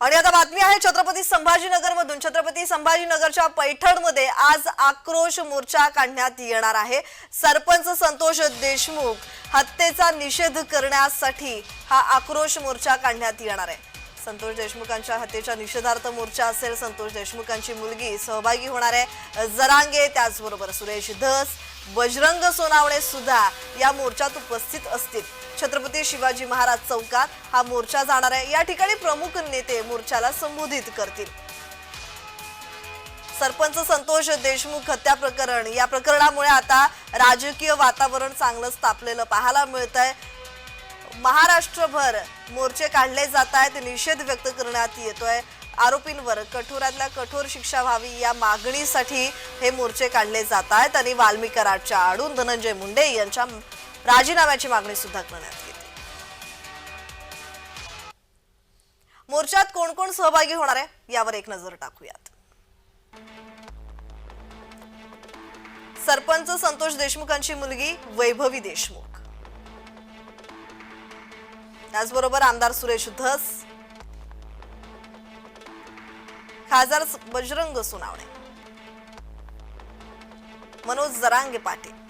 आणि आता बातमी आहे छत्रपती संभाजीनगर मधून छत्रपती संभाजीनगरच्या पैठणमध्ये आज आक्रोश मोर्चा काढण्यात येणार आहे. सरपंच संतोष देशमुख हत्येचा निषेध करण्यासाठी हा आक्रोश मोर्चा काढण्यात येणार आहे. संतोष देशमुखांच्या हत्येच्या निषेधार्थ मोर्चा असेल संतोष देशमुखांची मुलगी सहभागी होणार आहे. जरांगे त्याचबरोबर सुरेश धस बजरंग सोनावणे सुद्धा या मोर्चात उपस्थित असतील. छत्रपती शिवाजी महाराज चौकात हा मोर्चा जाणार आहे. या ठिकाणी प्रमुख नेते मोर्चाला संबोधित करतील. सरपंच संतोष देशमुख हत्या प्रकरण या प्रकरणामुळे आता राजकीय वातावरण चांगलंच तापलेलं पाहायला मिळत आहे महाराष्ट्रभर मोर्चे काढले जात आहेत निषेध व्यक्त करण्यात येतोय. आरोपींवर कठोरातल्या कठोर शिक्षा व्हावी या मागणीसाठी हे मोर्चे काढले जात आहेत आणि वाल्मीकरांच्या आडून धनंजय मुंडे यांच्या राजीनाम्याची मागणी सुद्धा करण्यात येते. मोर्चात कोण कोण सहभागी होणार आहे यावर एक नजर टाकूयात. सरपंच संतोष देशमुखांची मुलगी वैभवी देशमुख. त्याचबरोबर आमदार सुरेश धस. खासदार बजरंग सोनावणे. मनोज जरांगे पाटील.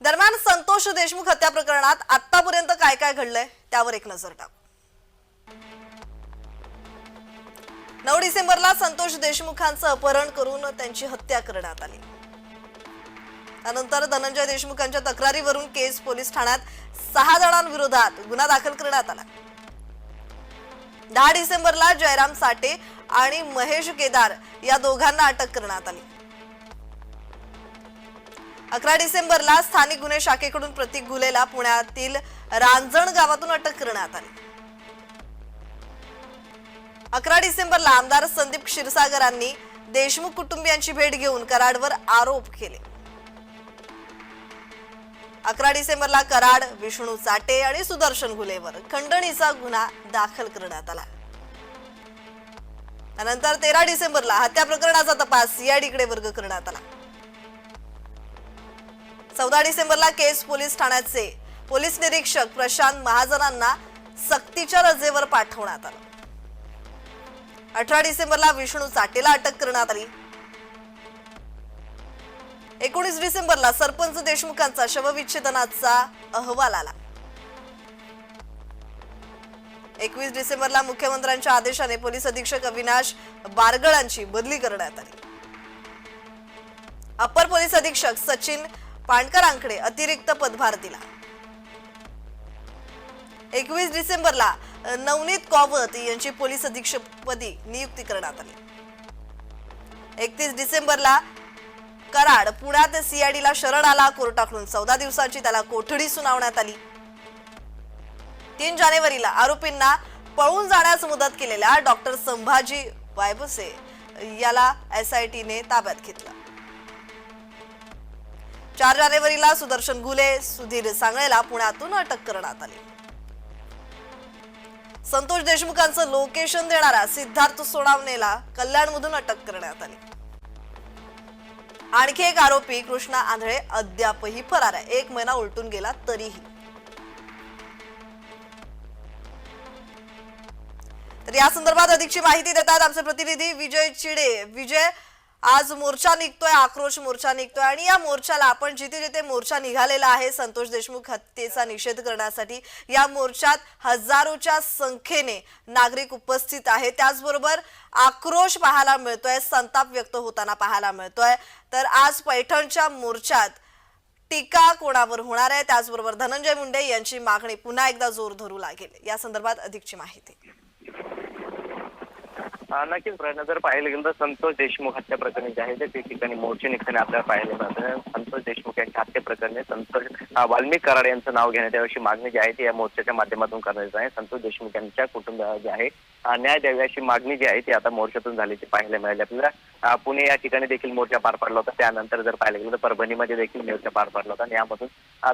दरम्यान संतोष देशमुख हत्या प्रकरणात आतापर्यंत काय काय घडलंय त्यावर एक नजर टाक. नऊ डिसेंबरला संतोष देशमुखांचं अपहरण करून त्यांची हत्या करण्यात आली. त्यानंतर धनंजय देशमुखांच्या तक्रारीवरून केस पोलीस ठाण्यात सहा जणांविरोधात गुन्हा दाखल करण्यात आला. दहा डिसेंबरला जयराम साठे आणि महेश केदार या दोघांना अटक करण्यात आली. अकरा डिसेंबरला स्थानिक गुन्हे शाखेकडून प्रतीक घुलेला पुण्यातील रांजण गावातून अटक करण्यात आली. अकरा डिसेंबरला आमदार संदीप क्षीरसागरांनी देशमुख कुटुंबियांची भेट घेऊन कराडवर आरोप केले. अकरा डिसेंबरला कराड विष्णू चाटे आणि सुदर्शन घुलेवर खंडणीचा गुन्हा दाखल करण्यात आला. त्यानंतर तेरा डिसेंबरला हत्या प्रकरणाचा तपास सीआयडीकडे वर्ग करण्यात आला. चौदा डिसेंबरला केस पोलीस ठाण्याचे पोलीस निरीक्षक प्रशांत महाजनांना सक्तीच्या रजेवर पाठवण्यात आलं. अठरा डिसेंबरला विष्णू चाटेला अटक करण्यात आली. एकोणीस डिसेंबरला सरपंच देशमुखांचा शवविच्छेदनाचा अहवाल आला. एकवीस डिसेंबरला मुख्यमंत्र्यांच्या आदेशाने पोलीस अधीक्षक अविनाश बारगळांची बदली करण्यात आली. अप्पर पोलीस अधीक्षक सचिन पाणकरांकडे अतिरिक्त पदभार दिला एकवीस डिसेंबरला नवनीत कॉवत यांची पोलीस अधीक्षकपदी नियुक्ती करण्यात आली. एकतीस डिसेंबरला कराड पुण्यात सीआयडीला शरण आला कोर्टाकडून चौदा दिवसांची त्याला कोठडी सुनावण्यात आली. तीन जानेवारीला आरोपींना पळून जाण्यास मदत केलेल्या डॉक्टर संभाजी वायबसे याला एसआयटीने ताब्यात घेतलं. चार जानेवारीला सुदर्शन घुले सुधीर सांगळेला पुण्यातून अटक करण्यात आली. संतोष देशमुखांचं लोकेशन देणारा सिद्धार्थ सोनावणेला कल्याणमधून अटक करण्यात आली. आणखी एक आरोपी कृष्णा आंधळे अद्यापही फरार आहे. एक महिना उलटून गेला तरीही. तर या संदर्भात अधिकची माहिती देतात आमचे प्रतिनिधी विजय चिडे. विजय आज मोर्चा निघतोय आक्रोश मोर्चा निघतोय आणि या मोर्चाला आपण जिथे जिथे मोर्चा निघालेला आहे संतोष देशमुख हत्येचा निषेध करण्यासाठी या मोर्चात हजारोच्या संख्येने नागरिक उपस्थित आहे त्याचबरोबर आक्रोश पाहायला मिळतोय संताप व्यक्त होताना पाहायला मिळतोय. तर आज पैठणच्या मोर्चात टीका कोणावर होणार आहे? त्याचबरोबर धनंजय मुंडे यांची मागणी पुन्हा एकदा जोर धरू लागेल. या संदर्भात अधिकची माहिती. नक्कीच प्रयत्न जर पाहिलं गेलं तर संतोष देशमुख हत्या प्रकरणी जे आहे ते ठिकाणी मोर्चे निघताना आपल्याला पाहायला संतोष देशमुख यांच्या हत्या प्रकरणी संतोष वाल्मिक कराड यांचं नाव घेण्यात यावी मागणी जी आहे ती या मोर्चाच्या माध्यमातून करण्यात आहे. संतोष देशमुख यांच्या कुटुंबाला जे आहे न्याय द्यावी अशी मागणी जी आहे ती आता मोर्चातून झाल्याची पाहायला मिळाली. आपल्याला पुणे या ठिकाणी देखील मोर्चा पार पडला होता. त्यानंतर जर पाहायला गेलं तर परभणीमध्ये देखील मोर्चा पार पडला होता. आणि यामधून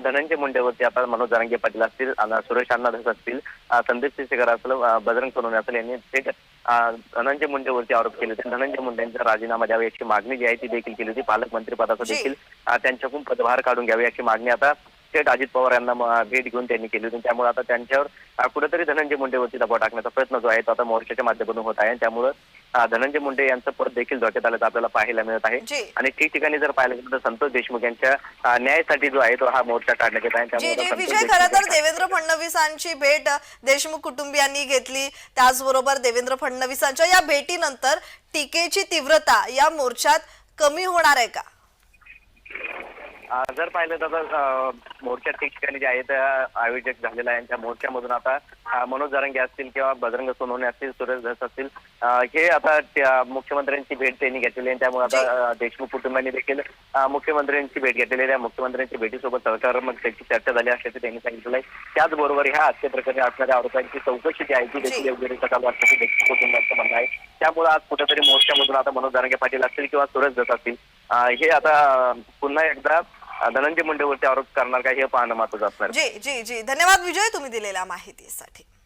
धनंजय मुंडेवरती आता मनोज जरांगे पाटील असतील सुरेश अण्णा धस असतील संदीप सिसेकर असेल बजरंग सोनवणे असेल यांनी थेट धनंजय मुंडेवरती आरोप केले होते. धनंजय मुंडे यांचा राजीनामा द्यावा याची मागणी जी आहे ती देखील केली होती. पालकमंत्री पदाचा. देखील त्यांच्याकडून पदभार काढून घ्यावी याची मागणी आता थेट अजित पवार यांना भेट घेऊन त्यांनी केली होती. त्यामुळे आता त्यांच्यावर कुठेतरी धनंजय मुंडेवरती दबाव टाकण्याचा प्रयत्न जो आहे तो आता मोर्चाच्या माध्यमातून होत आहे. त्यामुळे धनंजय मुंडे यांचं पद देखील धोक्यात आल्याचं आपल्याला पाहायला मिळत आहे. जी. आणि ठिकठिकाणी जर पाहायला गेलं तर संतोष देशमुख यांच्या न्यायासाठी जो आहे तो हा मोर्चा काढण्यात येत आहे. त्यामुळे विजय खरं तर देवेंद्र फडणवीसांची भेट देशमुख कुटुंबियांनी घेतली. त्याचबरोबर देवेंद्र फडणवीसांच्या या भेटीनंतर टीकेची तीव्रता या मोर्चात कमी होणार आहे का? जर पाहिलं तर मोर्चा ठिकठिकाणी जे आहेत आयोजक झालेला आहे त्या मोर्चामधून आता मनोज जरांगे असतील किंवा बजरंग सोनवणे असतील सुरेश धस असतील हे आता मुख्यमंत्र्यांची भेट त्यांनी घेतलेली आहे. त्यामुळे आता देशमुख कुटुंबांनी देखील मुख्यमंत्र्यांची भेट घेतलेली आहे. मुख्यमंत्र्यांच्या भेटीसोबत सहकार मग त्याची चर्चा झाली असल्याचे त्यांनी सांगितलं आहे. त्याचबरोबर ह्या हत्या प्रकरणी असणाऱ्या आरोपांची चौकशी जी आहे ती देखील. योग्यरित्या चालू असल्याचे देशमुख कुटुंबाचं म्हणणं आहे. त्यामुळे आज कुठेतरी मोर्चामधून आता मनोज जरांगे पाटील असतील किंवा सुरेश दत्त असतील हे आता पुन्हा एकदा धनंजय मुंडेवरती आरोप करणार का हे पाहणं महत्वाचं असणार. जी जी जी. धन्यवाद विजय तुम्ही दिलेल्या माहितीसाठी.